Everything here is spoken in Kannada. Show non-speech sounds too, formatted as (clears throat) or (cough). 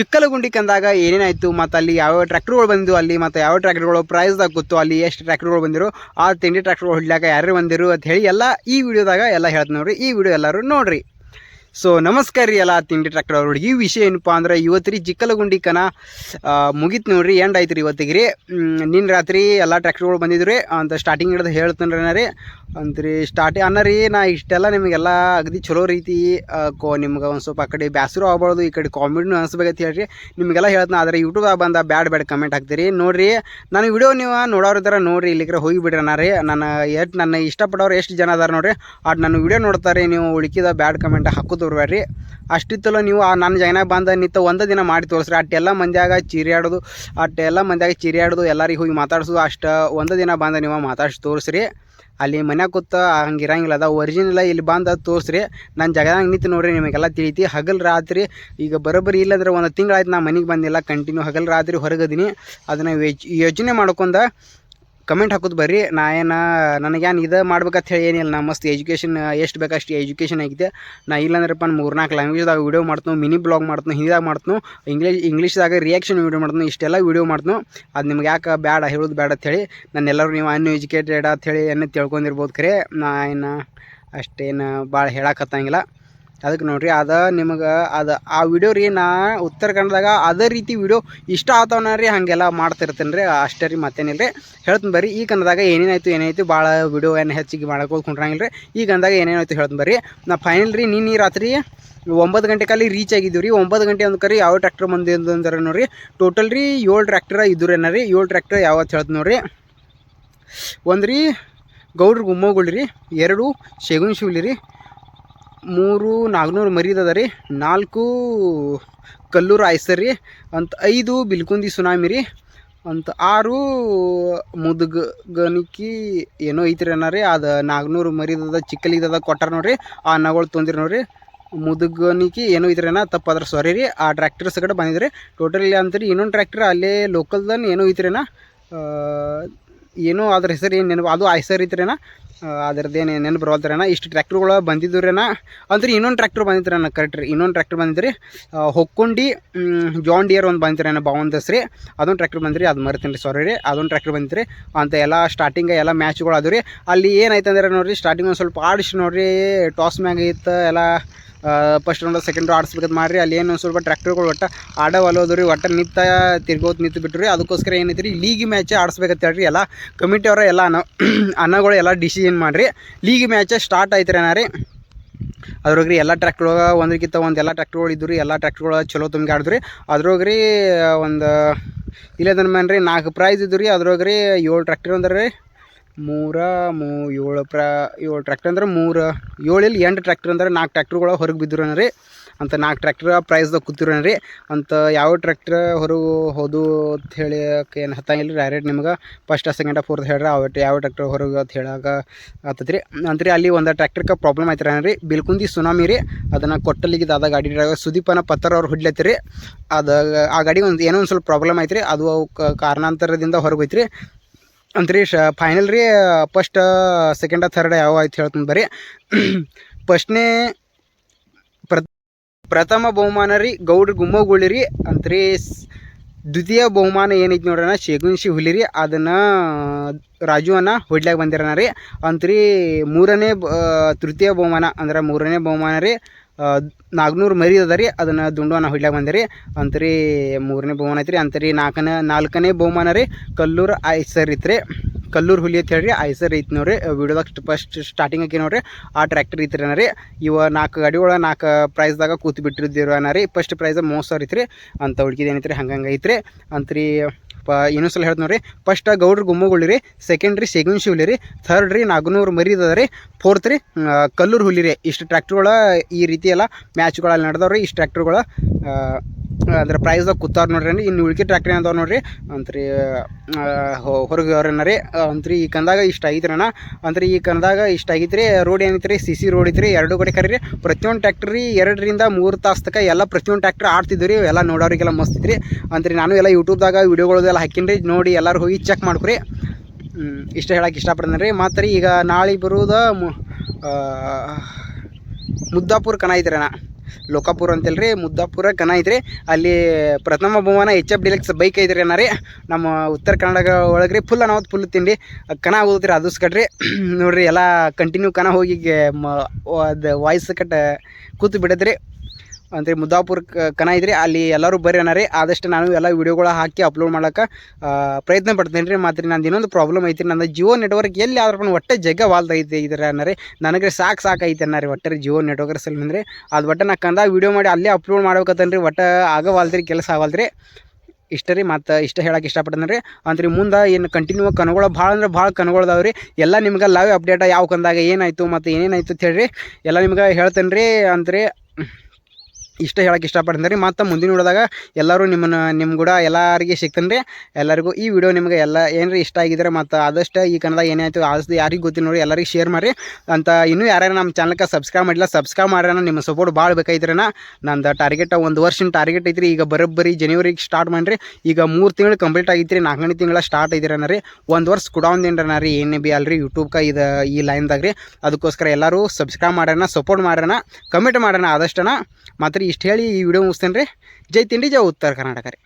ಚಿಕ್ಕಲಗುಂಡಿ ಕಂದಾಗ ಏನೇನಾಯಿತು, ಮತ್ತು ಅಲ್ಲಿ ಯಾವ ಟ್ರ್ಯಾಕ್ಟರ್ಗಳು ಬಂದು ಅಲ್ಲಿ, ಮತ್ತು ಯಾವ ಟ್ರ್ಯಾಕ್ಟರ್ಗಳು ಪ್ರೈಸ್ದಾಗ ಗೊತ್ತು, ಅಲ್ಲಿ ಎಷ್ಟು ಟ್ರ್ಯಾಕ್ಟರ್ಗಳು ಬಂದಿರು, ಆ ತಿಂಡಿ ಟ್ರ್ಯಾಕ್ಟರ್ಗಳು ಹೊಡ್ಲಾಕ ಯಾರು ಬಂದಿರು ಅಂತ ಹೇಳಿ ಎಲ್ಲ ಈ ವಿಡಿಯೋದಾಗ ಎಲ್ಲ ಹೇಳ್ತೀನಿ ನೋಡ್ರಿ, ಈ ವಿಡಿಯೋ ಎಲ್ಲರೂ ನೋಡ್ರಿ. ಸೊ ನಮಸ್ಕಾರ ರೀ ಎಲ್ಲ ತಿಂಡಿ ಟ್ರ್ಯಾಕ್ಟರ್ ಅವ್ರಿಗೆ ಈ ವಿಷಯ ಏನಪ್ಪ ಅಂದ್ರೆ, ಇವತ್ತು ರೀ ಚಿಕ್ಕಲಗುಂಡಿ ಕನ ಮುಗೀತು ನೋಡ್ರಿ ಎಂಡ್ ಆಯ್ತು ರೀ ಇವತ್ತಿಗೆ ರೀ. ನಿನ್ನ ರಾತ್ರಿ ಎಲ್ಲ ಟ್ರ್ಯಾಕ್ಟರ್ಗಳು ಬಂದಿದ್ರು ಅಂತ ಸ್ಟಾರ್ಟಿಂಗ್ ಹಿಡಿದು ಹೇಳ್ತಾನೆ ರೀ ಅಂತ್ರಿ ಸ್ಟಾರ್ಟಿ ಅನ್ನ ರೀ, ನಾ ಇಷ್ಟೆಲ್ಲ ನಿಮಗೆಲ್ಲ ಅಗದಿ ಚಲೋ ರೀತಿ ಕೋ, ನಿಮ್ಗೆ ಒಂದು ಸ್ವಲ್ಪ ಆ ಕಡೆ ಬ್ಯಾಸರು ಆಗ್ಬಾರ್ದು, ಈ ಕಡೆ ಕಾಮಿಡಿನೂ ಅನಿಸ್ಬೇಕಂತ ಹೇಳ್ರಿ. ನಿಮಗೆಲ್ಲ ಹೇಳ್ತೀನಿ, ಆದರೆ ಯೂಟ್ಯೂಬಾಗ ಬಂದ ಬ್ಯಾಡ್ ಬ್ಯಾಡ್ ಕಮೆಂಟ್ ಹಾಕ್ತೀರಿ. ನೋಡಿರಿ ನಾನು ವಿಡಿಯೋ ನೀವು ನೋಡೋರು ಥರ ನೋಡ್ರಿ ಇಲ್ಲಿಕ್ರೆ ಹೋಗಿ ಬಿಡ್ರಿ ನನ್ನ ಎಷ್ಟು ನನ್ನ ಇಷ್ಟಪಡೋರು ಎಷ್ಟು ಜನ ಅದಾರ ನೋಡಿರಿ. ಅದು ನನ್ನ ವಿಡಿಯೋ ನೋಡ್ತಾರೆ, ನೀವು ಉಳಿಕಿದ ಬ್ಯಾಡ್ ಕಮೆಂಟ್ ಹಾಕೋದು ಬರ್ಬೇಡ್ರಿ ಅಷ್ಟಿತ್ತಲ್ಲ ನೀವು ಆ ನನ್ನ ಜನ ಬಂದ ನಿಂತ ಒಂದು ದಿನ ಮಾಡಿ ತೋರಿಸ್ರಿ. ಅಟ್ಟೆಲ್ಲ ಮಂದಿಯಾಗ ಚೀರಿಯಾಡೋದು ಅಟ್ಟೆಲ್ಲ ಮಂದಿಯಾಗ ಚೀರಿಯಾಡೋದು, ಎಲ್ಲರಿಗೆ ಹೋಗಿ ಮಾತಾಡ್ಸೋದು, ಅಷ್ಟು ಒಂದು ದಿನ ಬಂದ ನೀವು ಮಾತಾಡ್ಸಿ ತೋರಿಸ್ರಿ. ಅಲ್ಲಿ ಮನ್ಯಾಗ ಕೂತ ಹಂಗೆ ಇರಂಗಿಲ್ಲ ಅದ ಒರಿಜಿನಲ್ಲ ಇಲ್ಲಿ ಬಂದು ತೋರಿಸ್ರಿ. ನನ್ನ ಜಗದಾಗ ನಿಂತು ನೋಡ್ರಿ ನಿಮಗೆಲ್ಲ ತಿಳಿತಿ. ಹಗಲ್ ರಾತ್ರಿ, ಈಗ ಬರೋಬ್ಬರಿ ಇಲ್ಲಂದ್ರೆ ಒಂದು ತಿಂಗಳಾಯ್ತು ನಾ ಮನೆಗೆ ಬಂದಿಲ್ಲ ಕಂಟಿನ್ಯೂ ಹಗಲು ರಾತ್ರಿ ಹೊರಗದೀನಿ. ಅದನ್ನು ಯೋಚನೆ ಮಾಡ್ಕೊಂಡ ಕಮೆಂಟ್ ಹಾಕೋದು ಬರ್ರಿ. ನಾ ಏನು ನನಗೇನು ಇದು ಮಾಡ್ಬೇಕಂತ ಹೇಳಿ ಏನಿಲ್ಲ. ನಾ ಮಸ್ತ್ ಎಜುಕೇಷನ್ ಎಷ್ಟು ಬೇಕಷ್ಟು ಎಜುಕೇಷನ್ ಆಗಿದೆ ನಾ ಇಲ್ಲಾಂದ್ರಪ್ಪ ಮೂರ್ನಾಲ್ಕು ಲ್ಯಾಂಗ್ವೇಜ್ದಾಗ ವೀಡಿಯೋ ಮಾಡ್ತು ಮಿನಿ ಬ್ಲಾಗ್ ಮಾಡ್ತು ಹಿಂದಿದಾಗ ಮಾಡ್ತು ಇಂಗ್ಲೀಷ್ ಇಂಗ್ಲೀಷ್ದಾಗ ರಿಯಾಕ್ಷನ್ ವೀಡಿಯೋ ಮಾಡ್ತು ಇಷ್ಟೆಲ್ಲ ವೀಡಿಯೋ ಮಾಡ್ತು ಅದು ನಿಮ್ಗೆ ಯಾಕೆ ಬೇಡ ಹೇಳೋದು ಬ್ಯಾಡ ಅಂಥೇಳಿ ನನ್ನೆಲ್ಲರೂ ನೀವು ಅನ್ ಎಜುಕೇಟೆಡ್ ಹೇಳಿ ಏನು ತಿಳ್ಕೊಂಡಿರ್ಬೋದು ಖರೆ ನಾ ಏನು ಅಷ್ಟೇನು ಭಾಳ ಹೇಳಕತ್ತಂಗಿಲ್ಲ ಅದಕ್ಕೆ ನೋಡ್ರಿ, ಅದ ನಿಮಗೆ ಅದು, ಆ ವಿಡಿಯೋ ರೀ ನಾ ಉತ್ತರ ಕನ್ನಡದಾಗ ಅದೇ ರೀತಿ ವಿಡಿಯೋ ಇಷ್ಟ ಆತವನ ರೀ ಹಾಗೆಲ್ಲ ಮಾಡ್ತಿರ್ತೇನೆ ರೀ, ಅಷ್ಟೇ ರೀ ಮತ್ತೇನಿಲ್ಲ ರೀ ಹೇಳ್ತೀನಿ ಬರ್ರಿ, ಈ ಕನ್ನಡದಾಗ ಏನೇನಾಯ್ತು ಏನಾಯ್ತು ಭಾಳ ವಿಡಿಯೋ ಏನು ಹೆಚ್ಚಿಗೆ ಮಾಡ್ಕೋದು ಕುಂಡ್ರಂಗಿಲ್ಲ ರೀ ಈ ಕನ್ನಡದಾಗ ಏನೇನಾಯ್ತು ಹೇಳ್ತೀನಿ ಬರ್ರಿ. ನಾ ಫೈನಲ್ ರೀ, ನಿನ್ನೆ ರಾತ್ರಿ ಒಂಬತ್ತು ಗಂಟೆ ಕಾಲಿ ರೀಚ್ ಆಗಿದ್ದೀವಿ ರೀ ಒಂಬತ್ತು ಗಂಟೆ ಒಂದು ಕರಿ ಯಾವ ಟ್ರ್ಯಾಕ್ಟರ್ ಬಂದು ಅಂದ್ರೆ ನೋಡಿರಿ. ಟೋಟಲ್ ರೀ ಏಳು ಟ್ರ್ಯಾಕ್ಟರ್ ಏನಾರ ರೀ, ಏಳು ಟ್ರ್ಯಾಕ್ಟರ್ ಯಾವತ್ತು ಹೇಳ್ತೀನಿ ನೋಡ್ರಿ. ಒಂದು ರೀ ಗೌಡ್ರ ಗುಮ್ಮಗಳು ರೀ, ಎರಡು ಶೇಗುನ್ ಶಿವ್ಲಿ ರೀ ಮೂರು ನಾಲ್ಕುನೂರು ಮರಿದದ ರೀ. ನಾಲ್ಕು ಕಲ್ಲೂರು ಆಯ್ಸರ್ ರೀ. ಅಂತ ಐದು ಬಿಲ್ಕುಂದಿ ಸುನಾಮಿ ರೀ. ಅಂತ ಆರು ಮುದುಗ ಗನಿಕಿ ಏನೋ ಐತ್ರಿ ಅನ್ನ ರೀ. ಅದು ನಾಲ್ಕುನೂರು ಮರಿದದ ಚಿಕ್ಕಲಿದದ ಕೊಟ್ಟಾರ ನೋಡ್ರಿ. ಆ ನಗಳು ತೊಂದಿರಿ ನೋಡ್ರಿ. ಮುದುಗನಿಕಿ ಏನೋ ಐತ್ರಿ ತಪ್ಪಾದ್ರೆ ಸಾರಿ ರೀ. ಆ ಟ್ರ್ಯಾಕ್ಟರ್ಸ್ ಕಡೆ ಬಂದಿದ್ರಿ. ಟೋಟಲ್ ಅಂತೀರಿ ಇನ್ನೊಂದು ಟ್ರ್ಯಾಕ್ಟರ್ ಅಲ್ಲೇ ಲೋಕಲ್ದನ್ ಏನೋ ಐತ್ರಿನ ಏನೋ ಅದ್ರ ಹೆಸರು ಏನು ನೆನಪು ಅದು ಐಸರ್ ಐತ್ರಿನ ಅದ್ರದ್ದೇನು ನೆನಪು ಬರೋಲ್ತಾರೇನ ಇಷ್ಟು ಟ್ರ್ಯಾಕ್ಟ್ರುಗಳು ಬಂದಿದ್ದುರೇನ ಅಂದ್ರೆ ಇನ್ನೊಂದು ಟ್ರ್ಯಾಕ್ಟರ್ ಬಂದಿದ್ರನ ಕರೆಕ್ಟ್ ರೀ. ಇನ್ನೊಂದು ಟ್ರ್ಯಾಕ್ಟರ್ ಬಂದಿದ್ರಿ ಹೊಕ್ಕೊಂಡಿ ಜಾನ್ ಡಿಯರ್ ಒಂದು ಬಂದಿರೇನ ಬಾವಂದಸ್ ರೀ. ಅದೊಂದು ಟ್ರ್ಯಾಕ್ಟರ್ ಬಂದಿರಿ ಅದು ಮರ್ತೀನಿ ರೀ ಸಾರಿ ರೀ. ಅದೊಂದು ಟ್ರ್ಯಾಕ್ಟರ್ ಬಂದಿದ್ರಿ ಅಂತ ಎಲ್ಲ ಸ್ಟಾರ್ಟಿಂಗ್ ಎಲ್ಲ ಮ್ಯಾಚ್ಗಳು ಅದು ರೀ. ಅಲ್ಲಿ ಏನಾಯ್ತು ಅಂದ್ರೆ ನೋಡಿರಿ ಸ್ಟಾರ್ಟಿಂಗ್ ಒಂದು ಸ್ವಲ್ಪ ಆಡಿಸಿ ನೋಡಿರಿ ಟಾಸ್ ಮ್ಯಾಗ ಇತ್ತು, ಎಲ್ಲ ಫಸ್ಟ್ ರೌಂಡ್ ಸೆಕೆಂಡ್ ಆಡಿಸ್ಬೇಕಂತ ಮಾಡಿರಿ. ಅಲ್ಲಿ ಏನು ಸ್ವಲ್ಪ ಟ್ರ್ಯಾಕ್ಟರ್ಗಳು ಒಟ್ಟು ಆಡವಲ್ಲೋದು ರೀ ಒಟ್ಟು ನಿಂತ ತಿರ್ಗೋದು ನಿಂತು ಬಿಟ್ರಿ ಅದಕ್ಕೋಸ್ಕರ ಏನೈತಿ ರೀ ಲೀಗ್ ಮ್ಯಾಚ್ ಆಡಿಸ್ಬೇಕಂತ ಹೇಳ್ರಿ. ಎಲ್ಲ ಕಮಿಟಿ ಅವರ ಎಲ್ಲ ಅನ್ನ, (clears throat) ಅನ್ನಗಳು ಎಲ್ಲ ಡಿಸಿಷನ್ ಮಾಡಿರಿ. ಲೀಗ್ ಮ್ಯಾಚ್ ಸ್ಟಾರ್ಟ್ ಆಯ್ತು ರೀ ರೀ. ಅದ್ರೊಳಗೆ ರೀ ಎಲ್ಲ ಟ್ರ್ಯಾಕ್ಟ್ರೊಳಗೆ ಒಂದಕ್ಕಿಂತ ಒಂದು ಎಲ್ಲ ಟ್ರ್ಯಾಕ್ಟ್ರ್ಗಳು ಇದ್ದು ರೀ ಎಲ್ಲ ಟ್ರ್ಯಾಕ್ಟ್ರ್ಗಳು ಚಲೋ ತುಂಬಿ ಆಡಿದ್ರಿ. ಅದ್ರೊಳಗೆ ರೀ ಒಂದು ಇಲ್ಲದನ ಮೇನ್ ರೀ ನಾಲ್ಕು ಪ್ರೈಸ್ ಇದ್ದು ರೀ ಅದ್ರಾಗ ರೀ ಏಳು ಟ್ರ್ಯಾಕ್ಟರ್ ಅಂದ್ರೆ ರೀ. ಮೂರ, ಮೂ, ಏಳು ಪ್ರ, ಏಳು ಟ್ರ್ಯಾಕ್ಟರ್ ಅಂದ್ರೆ ಮೂರು ಇಲ್ಲಿ ಎಂಟು ಟ್ರ್ಯಾಕ್ಟರ್ ಅಂದ್ರೆ ನಾಲ್ಕು ಟ್ರ್ಯಾಕ್ಟ್ರುಗಳು ಹೊರಗೆ ಬಿದ್ದರು ರೀ. ಅಂತ ನಾಲ್ಕು ಟ್ರ್ಯಾಕ್ಟರ್ ಪ್ರೈಸ್ದಾಗ ಕೂತಿರೋ ರೀ. ಅಂತ ಯಾವ ಟ್ರ್ಯಾಕ್ಟರ್ ಹೊರಗೆ ಹೋದು ಅಂತ ಹೇಳಕ್ಕೆ ಏನು ಹತ್ತಂಗಿಲ್ಲ ರೀ ಡೈರೆಕ್ಟ್ ನಿಮ್ಗೆ ಫಸ್ಟ್ ಸೆಕೆಂಡ ಫೋರ್ತ್ ಹೇಳ್ರಿ. ಅವ ಯಾವ ಟ್ರ್ಯಾಕ್ಟರ್ ಹೊರಗೆ ಅಂತ ಹೇಳಾಕ ಆತದ್ರಿ ಅಂತ್ರಿ ಅಲ್ಲಿ ಒಂದು ಟ್ರ್ಯಾಕ್ಟರ್ಗೆ ಪ್ರಾಬ್ಲಮ್ ಆಯ್ತು ರೀ. ಬಿಲ್ಕುಂದಿ ಸುನಾಮಿ ರೀ. ಅದನ್ನು ಕೊಟ್ಟಲ್ಲಿಗೆ ಅದ ಗಾಡಿ ಡ್ರೈವರ್ ಸುದೀಪನ ಪತ್ತರ ಅವ್ರು ಹೊಡ್ಲತ್ತೀರಿ ಅದು ಆ ಗಾಡಿ ಒಂದು ಏನೋ ಒಂದು ಸ್ವಲ್ಪ ಪ್ರಾಬ್ಲಮ್ ಐತ್ರಿ ಅದು ಕ- ಕಾರಣಾಂತರದಿಂದ ಹೊರಗೆ ಹೋಯ್ತು ರೀ ಅಂತ್ರಿ ಶ ಫೈನಲ್ ರೀ ಫಸ್ಟ್ ಸೆಕೆಂಡ ಥರ್ಡ್ ಯಾವ ಆಯ್ತು ಹೇಳ್ತೀನಿ ಬರ್ರಿ. (clears throat) ಫಸ್ಟ್ನೇ ಪ್ರ, ಪ್ರಥಮ ಬಹುಮಾನ ರೀ, ಗೌಡ್ರ ಗುಮ್ಮಗುಳಿ ರೀ ಅಂತ್ರಿ ದ್ವಿತೀಯ ಬಹುಮಾನ ಏನೈತಿ ನೋಡೋಣ ಶೇಗುನ್ಶಿ ಹುಲಿ ರೀ, ಅದನ್ನು ರಾಜು ಅನ್ನ ಹೊಡ್ಲಾಗ ಬಂದಿರೋಣ ರೀ. ಅಂತ್ರಿ ಮೂರನೇ ತೃತೀಯ ಬಹುಮಾನ, ಅಂದ್ರೆ ಮೂರನೇ ಬಹುಮಾನ ರೀ. ನಾಲ್ಕುನೂರು ಮರಿ ಅದ ರೀ, ಅದನ್ನು ದುಂಡವನ್ನ ಹೊಡ್ಲಾಗ ಬಂದಿರಿ. ಅಂತರಿ ಮೂರನೇ ಬಹುಮಾನ ಐತ್ರಿ, ಅಂತರಿ ನಾಲ್ಕನೇ ನಾಲ್ಕನೇ ಬಹುಮಾನ ರೀ, ಕಲ್ಲೂರು ಐಸರ್ ಐತ್ರಿ. ಕಲ್ಲೂರು ಹುಲಿ ಅಂತ ಹೇಳ್ರಿ, ಐಸರ್ ಐತಿ ನೋಡ್ರಿ. ವಿಡಿಯೋದಾಗ ಫಸ್ಟ್ ಸ್ಟಾರ್ಟಿಂಗ್ ನೋಡ್ರಿ, ಆ ಟ್ರ್ಯಾಕ್ಟರ್ ಐತ್ರಿ ರೀ ಇವ ನಾಲ್ಕು ಗಾಡಿ ಒಳಗೆ ನಾಲ್ಕು ಪ್ರೈಸ್ದಾಗ ಕೂತು ಬಿಟ್ಟಿರ್ದಿರೋ ರೀ ಫಸ್ಟ್ ಪ್ರೈಸ್ ಮೂವತ್ತು ಸಾವಿರ ಐತ್ರಿ. ಅಂತ ಉಳ್ಕಿದ ಏನೈತ್ರಿ ಹಂಗಂಗೆ ಐತ್ರಿ. ಅಂತ್ರಿ, ಪ, ಇನ್ನೊಂದು ಸಲ ಹೇಳ್ತೀನಿ ನೋಡ್ರಿ. ಫಸ್ಟ್ ಗೌಡ್ರ ಗುಮ್ಮಗುಳಿ ರೀ ಸೆಕೆಂಡ್ ರೀ ಸೆಗನ್ ಶಿವಲಿ ರೀ ಥರ್ಡ್ ರೀ ನಾಲ್ಕುನೂರು ಮರಿ ಅದ ರೀ ಫೋರ್ತ್ ರೀ ಕಲ್ಲೂರು ಹುಲಿ ರೀ. ಇಷ್ಟು ಟ್ರ್ಯಾಕ್ಟರ್ಗಳ ಈ ರೀತಿ ಎಲ್ಲ ಮ್ಯಾಚ್ಗಳಲ್ಲಿ ನಡೆದವ್ರಿ, ಇಷ್ಟು ಟ್ರ್ಯಾಕ್ಟರ್ಗಳ ಅಂದ್ರೆ ಪ್ರೈಸ್ದಾಗ ಕೂತಾರ ನೋಡ್ರಿ ಇನ್ನು ಉಳ್ಕೆ ಟ್ರ್ಯಾಕ್ಟರ್ ಅದಾವ ನೋಡ್ರಿ. ಅಂತ್ರಿ ಹೊರಗೆ ಅವ್ರನ್ನ ರೀ ಅಂತ್ರಿ, ಈ ಕಂದಾಗ ಇಷ್ಟ ಆಗೈತ್ರಣ್ಣ ಅಂದ್ರೆ ಈ ಕಂದಾಗ ಇಷ್ಟ ಆಗೈತ್ರಿ ರೋಡ್ ಏನೈತ್ರಿ ಸಿ ಸಿ ರೋಡ್ ಐತ್ರಿ, ಎರಡು ಕಡೆ ಕರೀರಿ. ಪ್ರತಿಯೊಂದು ಟ್ರ್ಯಾಕ್ಟರ್ ರೀ, ಎರಡರಿಂದ ಮೂರು ತಾಸು ತನಕ ಎಲ್ಲ ಪ್ರತಿಯೊಂದು ಟ್ಯಾಕ್ಟ್ರ್ ಆಡ್ತಿದ್ವಿ ಎಲ್ಲ ನೋಡೋರಿಗೆಲ್ಲ ಮಸ್ತ್ ಐತ್ರಿ ಅಂದ್ರೆ ನಾನು ಎಲ್ಲ ಯೂಟ್ಯೂಬ್ದಾಗ ವೀಡಿಯೋಗಳದೆಲ್ಲ ಹಾಕಿನ್ರಿ, ನೋಡಿ ಎಲ್ಲರೂ ಹೋಗಿ ಚೆಕ್ ಮಾಡ್ಕೊರಿ. ಇಷ್ಟ ಹೇಳಕ್ಕೆ ಇಷ್ಟಪಡ್ತೀನಿ ರೀ ಮತ್ತು ರೀ ಈಗ ನಾಳೆ ಬರುವುದು ಮುದ್ದಾಪುರ ಕನ ಐತ್ರಿ ಅಣ್ಣ. ಲೋಕಾಪುರ ಅಂತಲ್ರಿ ಮುದ್ದಾಪುರ ಕಣ ಐತ್ರಿ. ಅಲ್ಲಿ ಪ್ರಥಮ ಬಹುಮಾನ ಎಚ್ ಎಫ್ ಡಿಲೆಕ್ಸ್ ಬೈಕ್ ಐತ್ರಿ ಅಣ್ಣ ರೀ ನಮ್ಮ ಉತ್ತರ ಕನ್ನಡ ಒಳಗೆ ರೀ ಫುಲ್ ಅನಾವತ್ ಫುಲ್ ತಿಂಡಿ ಕನ ಆಗೋದ್ರಿ ಕಟ್ರಿ ನೋಡ್ರಿ, ಎಲ್ಲ ಕಂಟಿನ್ಯೂ ಕನ ಹೋಗಿ ಮ ಅದು ವಾಯ್ಸ್ ಕಟ್ ಕೂತು ಬಿಡದ್ರಿ. ಅಂದರೆ ಮುದ್ದಾಪುರ್ ಕನ ಐತ್ರಿ ಅಲ್ಲಿ ಎಲ್ಲರೂ ಬರ್ರಿ ಅನ್ನಾರಿ ಆದಷ್ಟು ನಾನು ಎಲ್ಲ ವೀಡಿಯೋಗಳು ಹಾಕಿ ಅಪ್ಲೋಡ್ ಮಾಡೋಕೆ ಪ್ರಯತ್ನ ಪಡ್ತೇನೆ ರೀ. ಮತ್ತು ನಂದು ಇನ್ನೊಂದು ಪ್ರಾಬ್ಲಮ್ ಐತಿ ನನ್ನ ಜಿಯೋ ನೆಟ್ವರ್ಕ್ ಎಲ್ಲಿ ಆದ್ರೂ ಒಟ್ಟೆ ಜಗ್ಗ ವಾಲ್ದ ಐತಿ ಇದ್ರ ಅನ್ನರಿ ನನಗೆ ಸಾಕು ಸಾಕು ಐತೆ ಅನ್ನರಿ ಒಟ್ಟೆ ಜಿಯೋ ನೆಟ್ವರ್ಕ್ ಸಲ ಅದು ಒಟ್ಟೆ ನಾ ಕಂದ ವೀಡಿಯೋ ಮಾಡಿ ಅಲ್ಲೇ ಅಪ್ಲೋಡ್ ಮಾಡ್ಬೇಕತ್ತನ್ರಿ ಒಟ್ಟು ಆಗವಲ್ದ್ರಿ ಕೆಲಸ ಆಗವಲ್ದ್ರಿ ಇಷ್ಟ ರೀ, ಮತ್ತು ಇಷ್ಟ ಹೇಳಕ್ಕೆ ಇಷ್ಟಪಡ್ತೇನೆ ರೀ. ಅಂದ್ರೆ ಮುಂದೆ ಏನು ಕಂಟಿನ್ಯೂ ಕನಗಳು ಭಾಳ ಅಂದ್ರೆ ಭಾಳ ಕನಗಳದಾವೆ ರೀ. ಎಲ್ಲ ನಿಮ್ಗೆ ಲೈವ್ ಅಪ್ಡೇಟ್ ಯಾವ ಕಂದಾಗ ಏನಾಯಿತು, ಮತ್ತು ಏನೇನಾಯ್ತು ಅಂತ ಹೇಳ್ರಿ. ಎಲ್ಲ ನಿಮ್ಗೆ ಹೇಳ್ತೇನೆ ರೀ ಅಂದ್ರೆ ಇಷ್ಟ ಹೇಳಕ್ಕೆ ಇಷ್ಟಪಡ್ತೀನಿ ರೀ. ಮತ್ತು ಮುಂದಿನ ವಿಡಿಯೋದಾಗ ಎಲ್ಲರೂ ನಿಮ್ಮನ್ನು ನಿಮ್ಮ ಕೂಡ ಎಲ್ಲರಿಗೆ ಸಿಗ್ತೀನಿ ರೀ. ಎಲ್ಲರಿಗೂ ಈ ವಿಡಿಯೋ ನಿಮಗೆ ಎಲ್ಲ ಏನು ಇಷ್ಟ ಆಗಿದ್ರೆ ಮತ್ತು ಆದಷ್ಟು ಈ ಕನ್ನಡ ಏನಾಯಿತು ಆದಷ್ಟು ಯಾರಿಗೆ ಗೊತ್ತಿಲ್ಲ ನೋಡಿ ಎಲ್ಲರಿಗೆ ಶೇರ್ ಮಾಡಿರಿ. ಅಂತ ಇನ್ನೂ ಯಾರ್ಯಾರು ನಮ್ಮ ಚಾನಲ್ಗೆ ಸಬ್ಸ್ಕ್ರೈಬ್ ಮಾಡಿಲ್ಲ ಸಬ್ಸ್ಕ್ರೈಬ್ ಮಾಡ್ಯಾನ ನಿಮ್ಮ ಸಪೋರ್ಟ್ ಭಾಳ ಬೇಕಾಯ್ತ್ರನ ನಂದು ಟಾರ್ಗೆಟ್ ಒಂದು ವರ್ಷದ ಟಾರ್ಗೆಟ್ ಐತ್ರಿ. ಈಗ ಬರೋಬ್ಬರಿ ಜನವರಿಗೆ ಸ್ಟಾರ್ಟ್ ಮಾಡಿರಿ. ಈಗ ಮೂರು ತಿಂಗಳು ಕಂಪ್ಲೀಟ್ ಆಗಿತ್ತು ನಾಲ್ಕನೇ ತಿಂಗಳ ಸ್ಟಾರ್ಟ್ ಐತಿರನ ರೀ. ಒಂದು ವರ್ಷ ಕೊಡೋಂದೇನ್ರನ ರೀ. ಏನೇ ಬಿ ಅಲ್ರಿ ಯೂಟ್ಯೂಬ್ಗೆ ಇದು ಈ ಲೈನ್ದಾಗ ರೀ. ಅದಕ್ಕೋಸ್ಕರ ಎಲ್ಲರೂ ಸಬ್ಸ್ಕ್ರೈಬ್ ಮಾಡ್ಯಾರ ಸಪೋರ್ಟ್ ಮಾಡ್ಯಾರ ಕಮೆಂಟ್ ಮಾಡ್ಯಾರ ಆದಷ್ಟನ ಮಾತ್ರ ಇಷ್ಟು ಹೇಳಿ ಈ ವಿಡಿಯೋ ಮುಗಿಸ್ತೇನೆ ರೀ ಜೈ ತಿಂಡಿ ಜೈ ಉತ್ತರ ಕರ್ನಾಟಕ ರೀ.